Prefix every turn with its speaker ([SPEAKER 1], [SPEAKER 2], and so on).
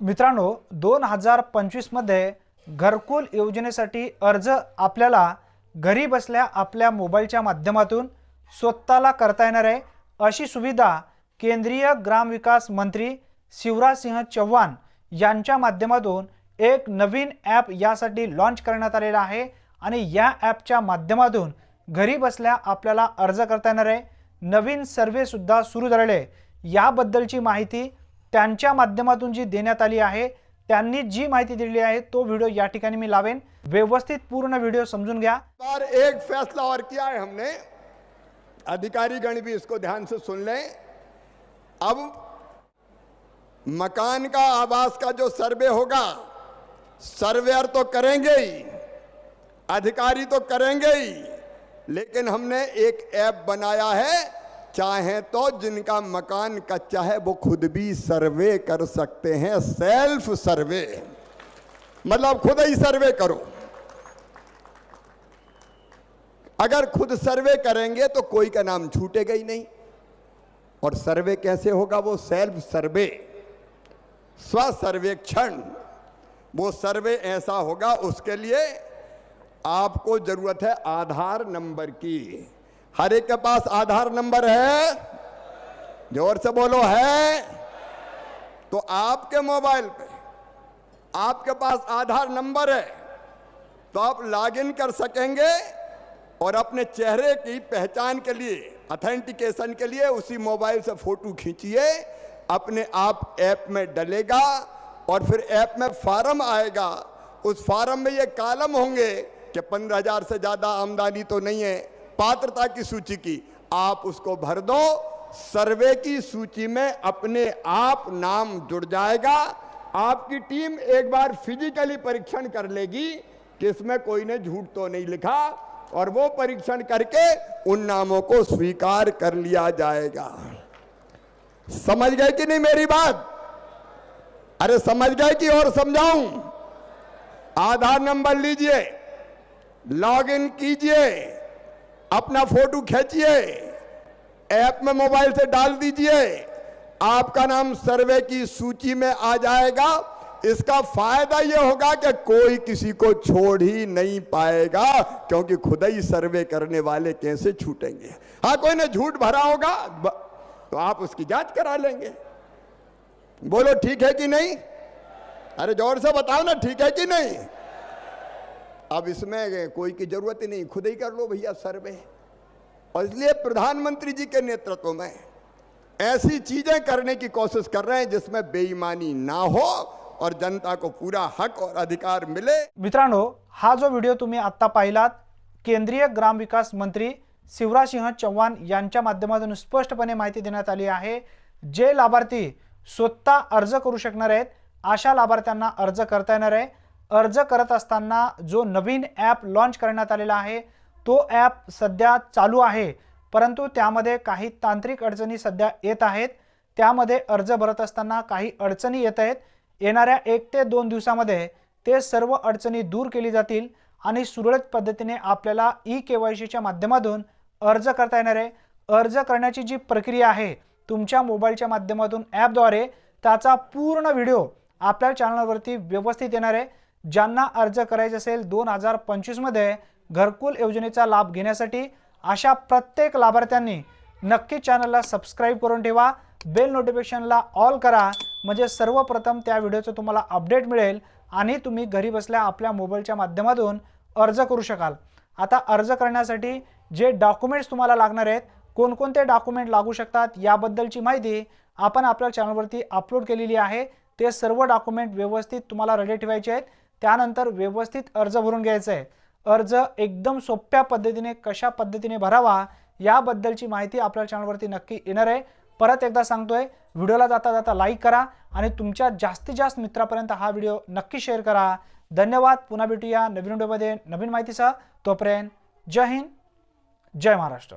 [SPEAKER 1] मित्रांनो दोन हजार पंचवीसमध्ये घरकुल योजनेसाठी अर्ज आपल्याला घरी बसल्या आपल्या मोबाईलच्या माध्यमातून स्वतःला करता येणार आहे. अशी सुविधा केंद्रीय ग्रामविकास मंत्री शिवराज सिंह चौहान यांच्या माध्यमातून एक नवीन ॲप यासाठी लॉन्च करण्यात आलेला आहे आणि या ॲपच्या माध्यमातून घरी बसल्या आपल्याला अर्ज करता येणार आहे. नवीन सर्वेसुद्धा सुरू झालेले याबद्दलची माहिती माध्यमातून जी आली आहे, त्यांनी जी माहिती दिलेली आहे तो वीडियो या मी लावेन. व्यवस्थित पूर्ण वीडियो समजून
[SPEAKER 2] गया एक फैसला और किया है हमने। अधिकारी गण भी इसको ध्यान से सुन लें। अब मकान का आवास का जो सर्वे होगा, सर्वेयर तो करेंगे ही, अधिकारी तो करेंगे ही, लेकिन हमने एक ऐप बनाया है चाहे तो जिनका मकान कच्चा है वो खुद भी सर्वे कर सकते हैं, सेल्फ सर्वे। मतलब खुद ही सर्वे करो। अगर खुद सर्वे करेंगे तो कोई का नाम छूटेगा ही नहीं। और सर्वे कैसे होगा? वो सेल्फ सर्वे। स्व सर्वेक्षण वो सर्वे ऐसा होगा, उसके लिए आपको ज़रूरत है आधार नंबर की। हर एक के पास आधार नंबर है। ज़ोर से बोलो है। तो आपके मोबाइल पे आपके पास आधार नंबर है। तो आप लॉगिन कर सकेंगे और अपने चेहरे की पहचान के लिए अथेंटिकेशन के लिए उसी मोबाइल से फ़ोटो खींचिए। अपने आप ऐप में डलेगा और फिर ऐप में फार्म आएगा। उस फार्म में ये कालम होंगे कि पंद्रह हज़ार से ज़्यादा आमदनी तो नहीं है। पात्रता की सूची की, आप उसको भर दो। सर्वे की सूची में अपने आप नाम जुड़ जाएगा। आपकी टीम एक बार फिजिकली परीक्षण कर लेगी कि इसमें कोई ने झूठ तो नहीं लिखा, और वो परीक्षण करके उन नामों को स्वीकार कर लिया जाएगा। समझ गए कि नहीं मेरी बात? अरे समझ गए कि और समझाऊं? आधार नंबर लीजिए, लॉगिन कीजिए। अपना फ़ोटो खींचिए। ऐप में मोबाइल से डाल दीजिए। आपका नाम सर्वे की सूची में आ जाएगा। इसका फ़ायदा यह होगा कि कोई किसी को छोड़ ही नहीं पाएगा, क्योंकि खुद ही सर्वे करने वाले कैसे छूटेंगे। हाँ कोई ने झूठ भरा होगा तो आप उसकी जाँच करा लेंगे। बोलो, ठीक है कि नहीं? अरे ज़ोर से बताओ ना, ठीक है कि नहीं? अब इसमें कोई की जरूरत ही नहीं खुद ही कर लो भैया सर्वे। और इसलिए प्रधानमंत्री जी के नेतृत्व में ऐसी चीजें करने की कोशिश कर रहे हैं जिसमें बेईमानी ना हो और जनता को पूरा हक और अधिकार मिले।
[SPEAKER 1] मित्रांनो हा जो व्हिडिओ तुम्ही आत्ता पाहिलात केंद्रीय ग्रामविकास मंत्री शिवराज सिंह चौहान यांच्या माध्यमातून स्पष्टपणे माहिती देण्यात आली आहे. जे लाभार्थी स्वतः अर्ज करू शकणार आहेत अशा लाभार्थ्यांना अर्ज करता येणार आहे. अर्ज करत असताना जो नवीन ॲप लॉन्च करण्यात आलेला आहे तो ॲप सध्या चालू आहे. परंतु त्यामध्ये काही तांत्रिक अडचणी सध्या येत आहेत. त्यामध्ये अर्ज भरत असताना काही अडचणी येत आहेत. येणाऱ्या एक ते दोन दिवसामध्ये ते सर्व अडचणी दूर केली जातील आणि सुरळीत पद्धतीने आपल्याला ई के वाय सीच्या माध्यमातून अर्ज करता येणार आहे. अर्ज करण्याची जी प्रक्रिया आहे तुमच्या मोबाईलच्या माध्यमातून ॲपद्वारे त्याचा पूर्ण व्हिडिओ आपल्या चॅनलवरती व्यवस्थित येणार आहे. ज्यांना अर्ज करायचे असेल दोन हजार पंचवीसमध्ये घरकुल योजनेचा लाभ घेण्यासाठी अशा प्रत्येक लाभार्थ्यांनी नक्की चॅनलला सबस्क्राईब करून ठेवा. बेल नोटिफिकेशनला ऑल करा. म्हणजे सर्वप्रथम त्या व्हिडिओचं तुम्हाला अपडेट मिळेल आणि तुम्ही घरी बसल्या आपल्या मोबाईलच्या माध्यमातून अर्ज करू शकाल. आता अर्ज करण्यासाठी जे डॉक्युमेंट्स तुम्हाला लागणार आहेत कोणकोणते डॉक्युमेंट लागू शकतात याबद्दलची माहिती आपण आपल्या चॅनलवरती अपलोड केलेली आहे. ते सर्व डॉक्युमेंट व्यवस्थित तुम्हाला रेडी ठेवायचे आहेत. त्यानंतर व्यवस्थित अर्ज भरून घ्यायचा. आहे अर्ज एकदम सोप्या पद्धतीने कशा पद्धतीने भरावा याबद्दलची माहिती आपल्या चॅनलवरती नक्की येणार आहे. परत एकदा सांगतोय व्हिडिओला जाता जाता लाईक करा आणि तुमच्या जास्तीत जास्त मित्रापर्यंत हा व्हिडिओ नक्की शेअर करा. धन्यवाद पुन्हा भेटूया नवीन व्हिडिओमध्ये नवीन माहितीसह. तोपर्यंत जय हिंद जय महाराष्ट्र.